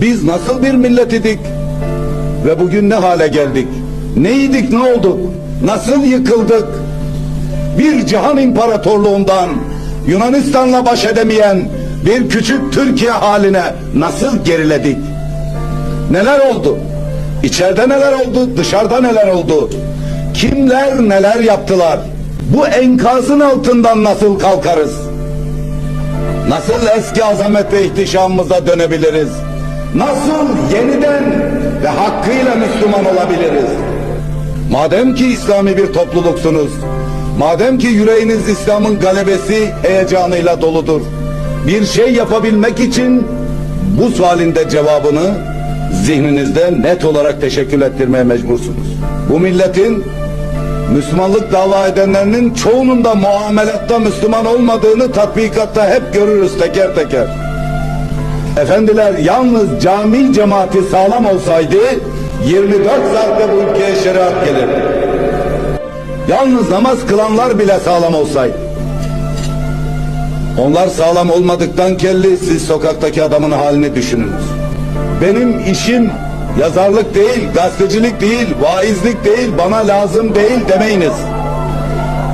Biz nasıl bir millet idik? Ve bugün ne hale geldik? Neydik ne olduk? Nasıl yıkıldık? Bir cihan imparatorluğundan Yunanistan'la baş edemeyen bir küçük Türkiye haline nasıl geriledik? Neler oldu? İçeride neler oldu? Dışarıda neler oldu? Kimler neler yaptılar? Bu enkazın altından nasıl kalkarız? Nasıl eski azamet ve ihtişamımıza dönebiliriz? Nasıl yeniden ve hakkıyla Müslüman olabiliriz? Madem ki İslami bir topluluksunuz, madem ki yüreğiniz İslam'ın galebesi heyecanıyla doludur, bir şey yapabilmek için bu sualin cevabını zihninizde net olarak teşekkür ettirmeye mecbursunuz. Bu milletin Müslümanlık dava edenlerinin çoğunun da muamelatta Müslüman olmadığını tatbikatta hep görürüz teker teker. Efendiler yalnız cami cemaati sağlam olsaydı 24 saatte bu ülkeye şeriat gelirdi. Yalnız namaz kılanlar bile sağlam olsaydı. Onlar sağlam olmadıktan kelli siz sokaktaki adamın halini düşününüz. Benim işim yazarlık değil, gazetecilik değil, vaizlik değil, bana lazım değil demeyiniz.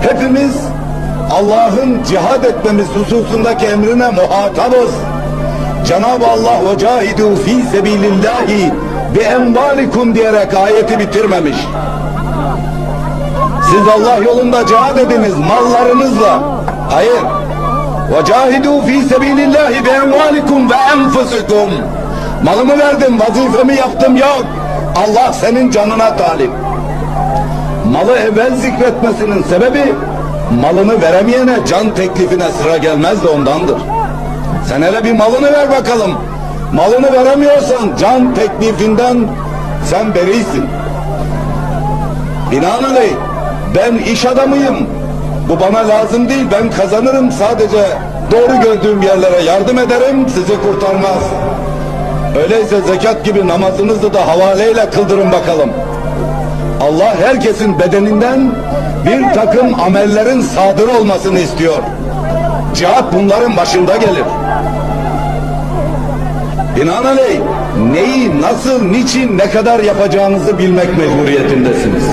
Hepimiz Allah'ın cihad etmemiz hususundaki emrine muhatabız. Cenab-ı Allah ve cahidu fi sebilillahi bi envalikum diyerek ayeti bitirmemiş. Siz Allah yolunda cihad ediniz mallarınızla. Hayır. Ve cahidu fi sebilillahi bi envalikum ve enfusikum. Malımı verdim, vazifemi yaptım yok. Allah senin canına talip. Malı evvel zikretmesinin sebebi malını veremeyene can teklifine sıra gelmez de ondandır. Sen hele bir malını ver bakalım. Malını veremiyorsan can teklifinden sen berisin. Binaenaleyh ben iş adamıyım. Bu bana lazım değil. Ben kazanırım sadece doğru gördüğüm yerlere yardım ederim. Sizi kurtarmaz. Öyleyse zekat gibi namazınızı da havaleyle kıldırın bakalım. Allah herkesin bedeninden bir takım amellerin sadır olmasını istiyor. Cihat bunların başında gelir. Binaenaleyh neyi, nasıl, niçin, ne kadar yapacağınızı bilmek mecburiyetindesiniz.